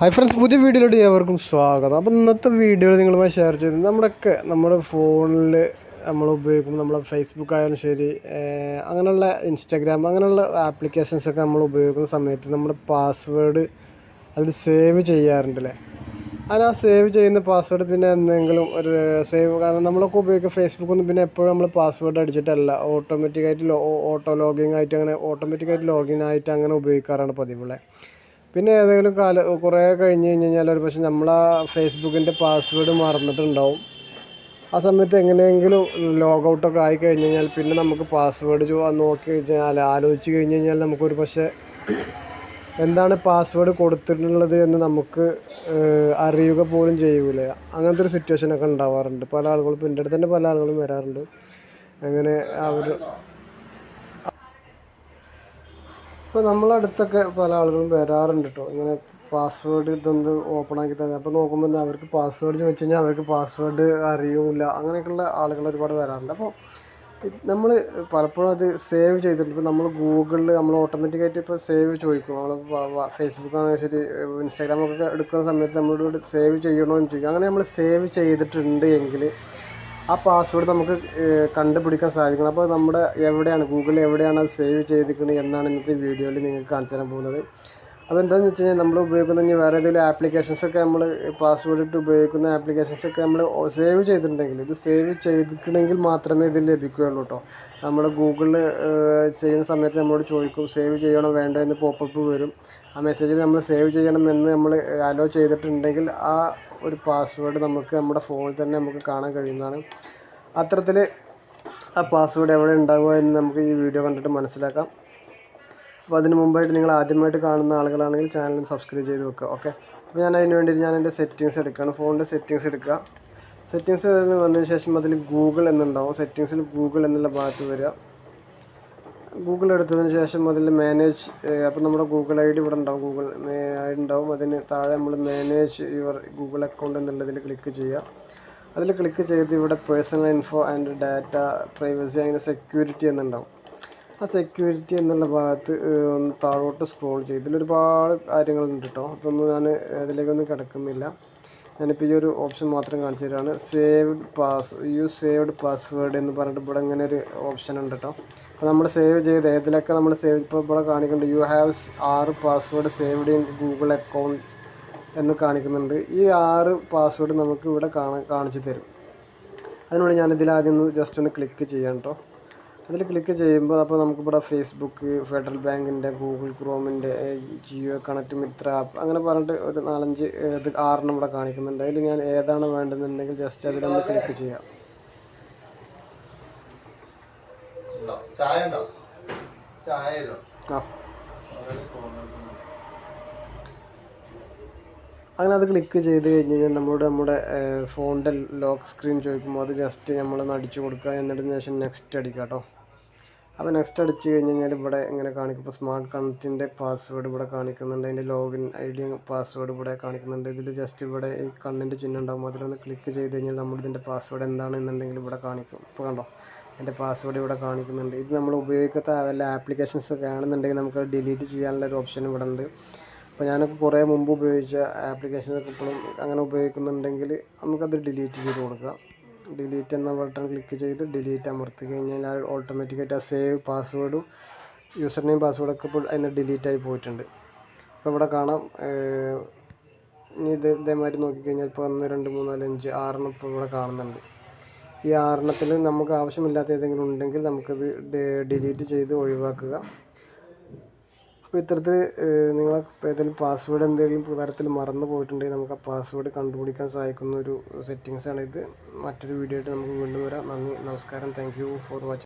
Hi friends പുതിയ വീഡിയോയിലോട്ട് ഏവർക്കും സ്വാഗതം. അപ്പോൾ ഇന്നത്തെ വീഡിയോ നിങ്ങളുമായി ഷെയർ ചെയ്ത് നമ്മുടെയൊക്കെ നമ്മുടെ ഫോണിൽ നമ്മൾ ഉപയോഗിക്കുമ്പോൾ നമ്മളെ ഫേസ്ബുക്ക് ആയാലും ശരി അങ്ങനെയുള്ള ഇൻസ്റ്റാഗ്രാം അങ്ങനെയുള്ള ആപ്ലിക്കേഷൻസ് ഒക്കെ നമ്മൾ ഉപയോഗിക്കുന്ന സമയത്ത് നമ്മുടെ പാസ്വേഡ് അതിൽ സേവ് ചെയ്യാറുണ്ടല്ലേ അതിന് ആ സേവ് ചെയ്യുന്ന പാസ്വേഡ് പിന്നെ എന്തെങ്കിലും ഒരു സേവ് കാരണം നമ്മളൊക്കെ ഉപയോഗിക്കുക ഫേസ്ബുക്കൊന്നും പിന്നെ എപ്പോഴും നമ്മൾ പാസ്വേഡ് അടിച്ചിട്ടല്ല. ഓട്ടോമാറ്റിക്കായിട്ട് ലോ ഓട്ടോ ലോഗിങ് ആയിട്ട് അങ്ങനെ ഓട്ടോമാറ്റിക്കായിട്ട് ലോഗിൻ ആയിട്ട് അങ്ങനെ ഉപയോഗിക്കാറാണ് പതിവുള്ളത് പിന്നെ ഏതെങ്കിലും കാല കുറേ കഴിഞ്ഞ് കഴിഞ്ഞ് കഴിഞ്ഞാൽ ഒരു പക്ഷേ നമ്മൾ ആ ഫേസ്ബുക്കിന്റെ പാസ്വേഡ് മറന്നിട്ടുണ്ടാവും. ആ സമയത്ത് എങ്ങനെയെങ്കിലും ലോഗൗട്ടൊക്കെ ആയി കഴിഞ്ഞ് കഴിഞ്ഞാൽ പിന്നെ നമുക്ക് പാസ്വേഡ് നോക്കി കഴിഞ്ഞാൽ ആലോചിച്ച് കഴിഞ്ഞ് കഴിഞ്ഞാൽ നമുക്കൊരു പക്ഷേ എന്താണ് പാസ്വേഡ് കൊടുത്തിട്ടുള്ളത് എന്ന് നമുക്ക് അറിയുക പോലും ചെയ്യൂല. അങ്ങനത്തെ ഒരു സിറ്റുവേഷനൊക്കെ ഉണ്ടാവാറുണ്ട്. പല ആളുകളും എന്റെ അടുത്ത് തന്നെ പല ആളുകളും വരാറുണ്ട്. അങ്ങനെ അവർ ഇപ്പോൾ നമ്മളെ അടുത്തൊക്കെ പല ആളുകളും വരാറുണ്ട് കേട്ടോ ഇങ്ങനെ പാസ്വേഡ് ഇതൊന്ന് ഓപ്പൺ ആക്കി തന്നെ അപ്പോൾ നോക്കുമ്പോൾ അവർക്ക് പാസ്വേഡ് ചോദിച്ചു കഴിഞ്ഞാൽ അവർക്ക് പാസ്വേഡ് അറിയില്ല. അങ്ങനെയൊക്കെയുള്ള ആളുകൾ ഒരുപാട് വരാറുണ്ട്. അപ്പോൾ നമ്മൾ പലപ്പോഴും അത് സേവ് ചെയ്തിട്ടുണ്ട്. ഇപ്പോൾ നമ്മൾ ഗൂഗിളിൽ നമ്മൾ ഓട്ടോമാറ്റിക്കായിട്ട് ഇപ്പോൾ സേവ് ചോദിക്കും. നമ്മൾ ഫേസ്ബുക്ക് ആണെങ്കിൽ ശരി ഇൻസ്റ്റാഗ്രാമൊക്കെ എടുക്കുന്ന സമയത്ത് നമ്മളോട് സേവ് ചെയ്യണോ എന്ന് ചോദിക്കും. അങ്ങനെ നമ്മൾ സേവ് ചെയ്തിട്ടുണ്ട് എങ്കിൽ ആ പാസ്വേഡ് നമുക്ക് കണ്ടുപിടിക്കാൻ സാധിക്കണം. അപ്പോൾ നമ്മുടെ എവിടെയാണ് ഗൂഗിളിൽ എവിടെയാണ് അത് സേവ് ചെയ്തിരിക്കുന്നത് എന്നാണ് ഇന്നത്തെ വീഡിയോയിൽ നിങ്ങൾക്ക് കാണിച്ചു തരാൻ പോകുന്നത്. അപ്പോൾ എന്താണെന്ന് വെച്ച് കഴിഞ്ഞാൽ നമ്മൾ ഉപയോഗിക്കുന്ന വേറെ ഏതെങ്കിലും ആപ്ലിക്കേഷൻസ് ഒക്കെ നമ്മൾ പാസ്വേഡ് ഇട്ട് ഉപയോഗിക്കുന്ന ആപ്ലിക്കേഷൻസ് ഒക്കെ നമ്മൾ സേവ് ചെയ്തിട്ടുണ്ടെങ്കിൽ ഇത് സേവ് ചെയ്തിട്ടുണ്ടെങ്കിൽ മാത്രമേ ഇത് ലഭിക്കുകയുള്ളൂ കേട്ടോ നമ്മൾ ഗൂഗിളിൽ ചെയ്യുന്ന സമയത്ത് നമ്മളോട് ചോദിക്കും സേവ് ചെയ്യണോ വേണ്ടോ എന്ന് പോപ്പപ്പ് വരും. ആ മെസ്സേജിൽ നമ്മൾ സേവ് ചെയ്യണമെന്ന് നമ്മൾ അലോ ചെയ്തിട്ടുണ്ടെങ്കിൽ ആ ഒരു പാസ്വേഡ് നമുക്ക് നമ്മുടെ ഫോണിൽ തന്നെ നമുക്ക് കാണാൻ കഴിയുന്നതാണ്. അത്തരത്തിൽ ആ പാസ്വേഡ് എവിടെ ഉണ്ടാവുക എന്ന് നമുക്ക് ഈ വീഡിയോ കണ്ടിട്ട് മനസ്സിലാക്കാം. അപ്പോൾ അതിന് മുമ്പായിട്ട് നിങ്ങൾ ആദ്യമായിട്ട് കാണുന്ന ആളുകളാണെങ്കിൽ ചാനൽ സബ്സ്ക്രൈബ് ചെയ്ത് വെക്കുക ഓക്കെ അപ്പോൾ ഞാൻ അതിന് വേണ്ടി ഞാൻ എന്റെ സെറ്റിങ്സ് എടുക്കുകയാണ്. ഫോണിന്റെ സെറ്റിങ്സ് എടുക്കുക. സെറ്റിങ്സ് വന്നതിന് ശേഷം അതിൽ ഗൂഗിൾ എന്നുണ്ടാവും. സെറ്റിങ്സിൽ ഗൂഗിൾ എന്നുള്ള ഭാഗത്ത് വരിക. ഗൂഗിൾ എടുത്തതിന് ശേഷം അതിൽ മാനേജ് അപ്പോൾ നമ്മുടെ ഗൂഗിൾ ഐ ഡി ഇവിടെ ഉണ്ടാവും. ഗൂഗിൾ ഐ ഡി ഉണ്ടാവും. അതിന് താഴെ നമ്മൾ മാനേജ് യുവർ ഗൂഗിൾ അക്കൗണ്ട് എന്നുള്ളതിൽ ക്ലിക്ക് ചെയ്യുക. അതിൽ ക്ലിക്ക് ചെയ്ത് ഇവിടെ personal info and data privacy അങ്ങനെ സെക്യൂരിറ്റി എന്നുണ്ടാവും. ആ സെക്യൂരിറ്റി എന്നുള്ള ഭാഗത്ത് ഒന്ന് താഴോട്ട് സ്ക്രോൾ ചെയ്ത്. ഇതിൽ ഒരുപാട് കാര്യങ്ങളുണ്ട് കേട്ടോ അതൊന്നും ഞാൻ അതിലേക്കൊന്നും കിടക്കുന്നില്ല. ഞാനിപ്പോൾ ഈ ഒരു ഓപ്ഷൻ മാത്രം കാണിച്ചു തരാണ്. Saved pass you saved password എന്ന് പറഞ്ഞിട്ട് ഇവിടെ ഇങ്ങനെ ഒരു ഓപ്ഷൻ ഉണ്ട് കേട്ടോ അപ്പോൾ നമ്മൾ സേവ് ചെയ്ത് ഏതിലൊക്കെ നമ്മൾ സേവ് ഇപ്പോൾ ഇവിടെ കാണിക്കുന്നുണ്ട്. യു ഹാവ് ആറ് password saved in Google account എന്ന് കാണിക്കുന്നുണ്ട്. ഈ ആറ് പാസ്വേഡ് നമുക്ക് ഇവിടെ കാണാൻ കാണിച്ചു തരും. അതിനുവേണ്ടി ഞാനിതിൽ ആദ്യം ഒന്ന് ജസ്റ്റ് ഒന്ന് ക്ലിക്ക് ചെയ്യാം കേട്ടോ അതിൽ ക്ലിക്ക് ചെയ്യുമ്പോൾ അപ്പോൾ നമുക്കിവിടെ ഫേസ്ബുക്ക് ഫെഡറൽ ബാങ്കിന്റെ ഗൂഗിൾ ക്രോമിന്റെ ജിയോ കണക്ട് മിത്ര ആപ്പ് അങ്ങനെ പറഞ്ഞിട്ട് ഒരു നാലഞ്ച് ഇത് ആറെണ്ണം ഇവിടെ കാണിക്കുന്നുണ്ട്. അതിൽ ഞാൻ ഏതാണ് വേണ്ടതെന്നുണ്ടെങ്കിൽ ജസ്റ്റ് അതിലൊന്ന് ക്ലിക്ക് ചെയ്യാം. ആ. അങ്ങനെ അത് ക്ലിക്ക് ചെയ്ത് കഴിഞ്ഞ് കഴിഞ്ഞാൽ നമ്മുടെ നമ്മുടെ ഫോണിന്റെ ലോക്ക് സ്ക്രീൻ ചോദിക്കുമ്പോൾ അത് ജസ്റ്റ് നമ്മളൊന്ന് അടിച്ചു കൊടുക്കുക എന്നിട്ട് ശേഷം നെക്സ്റ്റ് അടിക്കുക കേട്ടോ അപ്പോൾ നെക്സ്റ്റ് അടിച്ച് കഴിഞ്ഞ് കഴിഞ്ഞാൽ ഇവിടെ ഇങ്ങനെ കാണിക്കും? ഇപ്പോൾ സ്മാർട്ട് കണക്റ്റിന്റെ പാസ്വേഡ് ഇവിടെ കാണിക്കുന്നുണ്ട്. അതിന്റെ ലോഗിൻ ഐ ഡി പാസ്വേഡ് ഇവിടെ കാണിക്കുന്നുണ്ട്. ഇതിൽ ജസ്റ്റ് ഇവിടെ ഈ കണ്ണിന്റെ ചിഹ്നം ഉണ്ടാകും അതിലൊന്ന് ക്ലിക്ക് ചെയ്ത് കഴിഞ്ഞാൽ നമ്മൾ ഇതിന്റെ പാസ്വേഡ് എന്താണെന്നുണ്ടെങ്കിൽ ഇവിടെ കാണിക്കും. ഇപ്പോൾ കണ്ടോ? എന്റെ പാസ്വേഡ് ഇവിടെ കാണിക്കുന്നുണ്ട്. ഇത് നമ്മൾ ഉപയോഗിക്കാത്ത വല്ല ആപ്ലിക്കേഷൻസ് ഒക്കെ ആണെന്നുണ്ടെങ്കിൽ നമുക്ക് ഡിലീറ്റ് ചെയ്യാനുള്ള ഒരു ഓപ്ഷൻ ഇവിടെ ഉണ്ട്. അപ്പോൾ ഞാനൊക്കെ കുറേ മുമ്പ് ഉപയോഗിച്ച ആപ്ലിക്കേഷൻസൊക്കെ ഇപ്പോഴും അങ്ങനെ ഉപയോഗിക്കുന്നുണ്ടെങ്കിൽ നമുക്കത് ഡിലീറ്റ് ചെയ്ത് കൊടുക്കാം. ഡിലീറ്റ് എന്ന ബട്ടൺ ക്ലിക്ക് ചെയ്ത് ഡിലീറ്റ് അമർത്തി കഴിഞ്ഞാൽ ഓട്ടോമാറ്റിക്കായിട്ട് ആ സേവ് പാസ്വേഡും യൂസർ നെയിം പാസ്വേഡൊക്കെ ഇപ്പോൾ അതിന് ഡിലീറ്റായി പോയിട്ടുണ്ട്. ഇപ്പോൾ ഇവിടെ കാണാം ഇനി ഇത് ഇതേമാതിരി നോക്കിക്കഴിഞ്ഞാൽ ഇപ്പോൾ ഒന്ന് രണ്ട് മൂന്ന് നാല് അഞ്ച് ആറെണ്ണം ഇപ്പോൾ ഇവിടെ കാണുന്നുണ്ട്. ഈ ആറെണ്ണത്തിൽ നമുക്ക് ആവശ്യമില്ലാത്ത ഏതെങ്കിലും ഉണ്ടെങ്കിൽ നമുക്കത് ഡിലീറ്റ് ചെയ്ത് ഒഴിവാക്കുക. അപ്പോൾ ഇത്തരത്തിൽ നിങ്ങൾ ഏതെങ്കിലും പാസ്വേഡ് എന്തെങ്കിലും തരത്തിൽ മറന്നു പോയിട്ടുണ്ടെങ്കിൽ നമുക്ക് ആ പാസ്വേഡ് കണ്ടുപിടിക്കാൻ സഹായിക്കുന്ന ഒരു സെറ്റിങ്സ് ആണ് ഇത്. മറ്റൊരു വീഡിയോ ആയിട്ട് നമുക്ക് വീണ്ടും വരാം. നന്ദി നമസ്കാരം. Thank you for watching